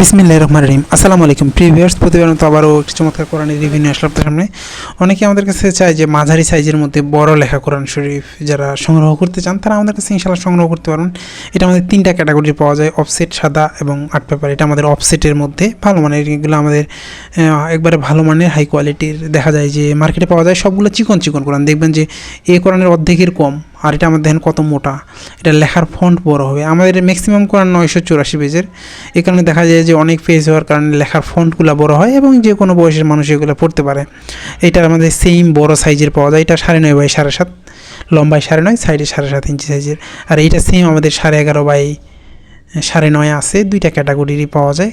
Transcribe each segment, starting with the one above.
বিসমিল্লাহ রহমান রহিম। আসসালামু আলাইকুম। প্রিভিয়ার্স প্রতিবার মতো আবারও একটি চমৎকার কোরআনের রিভিউ নিয়ে আসলাম সামনে। অনেকে আমাদের কাছে চায় যে মাঝারি সাইজের মধ্যে বড় লেখা কোরআন শরীফ যারা সংগ্রহ করতে চান, তারা আমাদের কাছে ইনশাল্লাহ সংগ্রহ করতে পারবেন। এটা আমাদের তিনটা ক্যাটাগরি পাওয়া যায় অফসেট সাদা এবং আর্ট পেপার এটা আমাদের অফসেটের মধ্যে ভালো মানের, এগুলো আমাদের একবারে ভালো মানের হাই কোয়ালিটির দেখা যায় যে মার্কেটে পাওয়া যায় সবগুলো চিকন চিকন কোরআন। দেখবেন যে এ কোরআনের অর্ধেকের কম। আর এটা আমাদের দেখেন কত মোটা। এটা লেখার ফন্ট বড় হবে। আমাদের ম্যাক্সিমাম কোরআন নয়শো চুরাশি পেজের। এই কারণে দেখা যায় যে অনেক পেজ হওয়ার কারণে লেখার ফন্টগুলো বড় হয় এবং যে কোনো বয়সের মানুষ এগুলো পড়তে পারে। এটা আমাদের সেম বড় সাইজের পাওয়া যায়। এটা সাড়ে নয় বাই সাড়ে সাত, লম্বায় সাড়ে নয় সাইডে সাড়ে সাত ইঞ্চি সাইজের আর এইটা সেম আমাদের সাড়ে এগারো বাই সাড়ে নয় আছে। দুইটা ক্যাটাগরিরই পাওয়া যায়।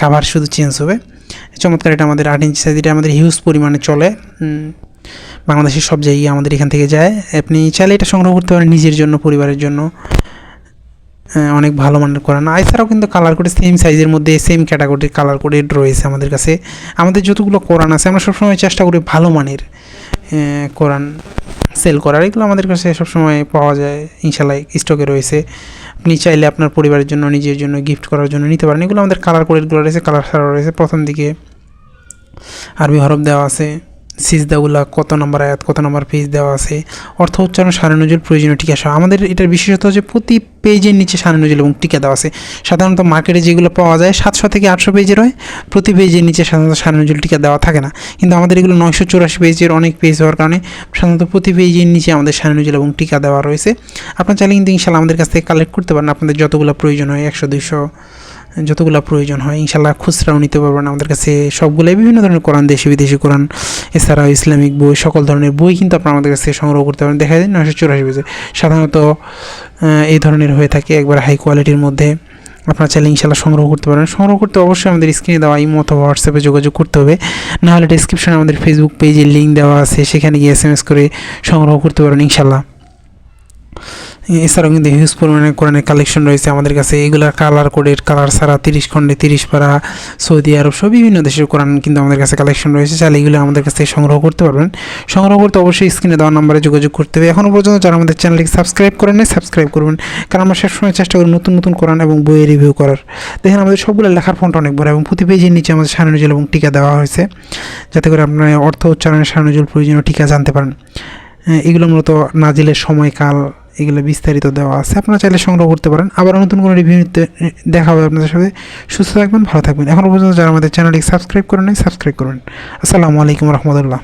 কাভার শুধু চেঞ্জ হবে। চমৎকার এটা আমাদের আট ইঞ্চি সাইজ এটা আমাদের হিউজ পরিমাণে চলে। বাংলাদেশের সব জায়গায় আমাদের এখান থেকে যায়। আপনি চাইলে এটা সংগ্রহ করতে পারেন নিজের জন্য, পরিবারের জন্য। অনেক ভালো মানের কোরআন এছাড়াও কিন্তু কালার কোডে সেম সাইজের মধ্যে সেম ক্যাটাগরির কালার কোডেড রয়েছে আমাদের কাছে। আমাদের যতগুলো কোরআন আছে, আমরা সবসময় চেষ্টা করি ভালো মানের কোরআন সেল করার। এগুলো আমাদের কাছে সবসময় পাওয়া যায় ইনশাল্লাহ স্টকে রয়েছে। আপনি চাইলে আপনার পরিবারের জন্য, নিজের জন্য গিফট করার জন্য নিতে পারেন। এগুলো আমাদের কালার কোডেডগুলো রয়েছে কালার ছাড়া রয়েছে। প্রথম দিকে আরবি হরফ দেওয়া আছে। সিজদাগুলা কত নম্বর আয়াত, কত নম্বর পেজ দেওয়া আছে? অর্থ উচ্চারণ সারে নজর প্রয়োজনীয় টিকা সহ আমাদের এটার বিশেষত হচ্ছে প্রতি পেজের নিচে সারে নজর এবং টিকা দেওয়া আছে। সাধারণত মার্কেটে যেগুলো পাওয়া যায়, সাতশো থেকে আটশো পেজের হয়। প্রতি পেজের নিচে সাধারণত সারে নজর টিকা দেওয়া থাকে না। কিন্তু আমাদের এগুলো নয়শো চুরাশি পেজের অনেক পেজ হওয়ার কারণে সাধারণত প্রতি পেজের নিচে আমাদের সারে নজর এবং টিকা দেওয়া রয়েছে। আপনার চাইলে কিন্তু ইনশাল্লাহ আমাদের কাছ থেকে কালেক্ট করতে পারেন। আপনাদের যতগুলো প্রয়োজন হয়, একশো, দুইশো, যতগুলো প্রয়োজন হয়, ইনশাল্লাহ খুচরাও নিতে পারবেন। আমাদের কাছে সবগুলোই বিভিন্ন ধরনের কোরআন দেশি বিদেশি কোরআন এছাড়াও ইসলামিক বই, সকল ধরনের বই কিন্তু আপনার আমাদের কাছ থেকে সংগ্রহ করতে পারেন। দেখা যায় নয়শো চুরাশি পেজে। সাধারণত এই ধরনের হয়ে থাকে একবার হাই কোয়ালিটির মধ্যে। আপনার চাইলে ইনশাল্লাহ সংগ্রহ করতে পারেন। সংগ্রহ করতে অবশ্যই আমাদের স্ক্রিনে দেওয়া ইমো অথবা হোয়াটসঅ্যাপে যোগাযোগ করতে হবে। নাহলে ডিসক্রিপশনে আমাদের ফেসবুক পেজের লিঙ্ক দেওয়া আছে। সেখানে গিয়ে এস করে সংগ্রহ করতে পারেন ইনশাল্লাহ এছাড়াও কিন্তু হিউজ পরিমাণে কোরআনের কালেকশন রয়েছে আমাদের কাছে। এগুলার কালার কোডের কালার ছাড়া তিরিশ খণ্ডে তিরিশ পারা সৌদি আরব সব বিভিন্ন দেশের কোরআন কিন্তু আমাদের কাছে কালেকশন রয়েছে। চাইলে এগুলো আমাদের কাছ থেকে সংগ্রহ করতে পারবেন। সংগ্রহ করতে অবশ্যই স্ক্রিনে দেওয়া নাম্বারে যোগাযোগ করতে হবে। এখনও পর্যন্ত যারা আমাদের চ্যানেলটিকে সাবস্ক্রাইব করেন সাবস্ক্রাইব করবেন কারণ আমরা সবসময় চেষ্টা করি নতুন নতুন কোরআন এবং বইয়ের রিভিউ করার। দেখেন আমাদের সবগুলো লেখার ফন্ট অনেক বড় এবং প্রতি পেজের নিচে আমাদের সানুজল এবং টিকা দেওয়া হয়েছে। যাতে করে আপনার অর্থ উচ্চারণের সানুজল প্রয়োজনীয় টিকা জানতে পারেন। এগুলো মূলত নাজিলের সময়কাল এগুলো বিস্তারিত দেওয়া আছে। আপনারা চাইলে সংগ্রহ করতে পারেন। আবার নতুন কোনো রিভিউতে দেখা হবে আপনাদের সাথে। সুস্থ থাকবেন, ভালো থাকবেন। এখনও পর্যন্ত যারা আমাদের চ্যানেলটি সাবস্ক্রাইব করেন সাবস্ক্রাইব করুন। আসসালামু আলাইকুম রহমতুল্লাহ।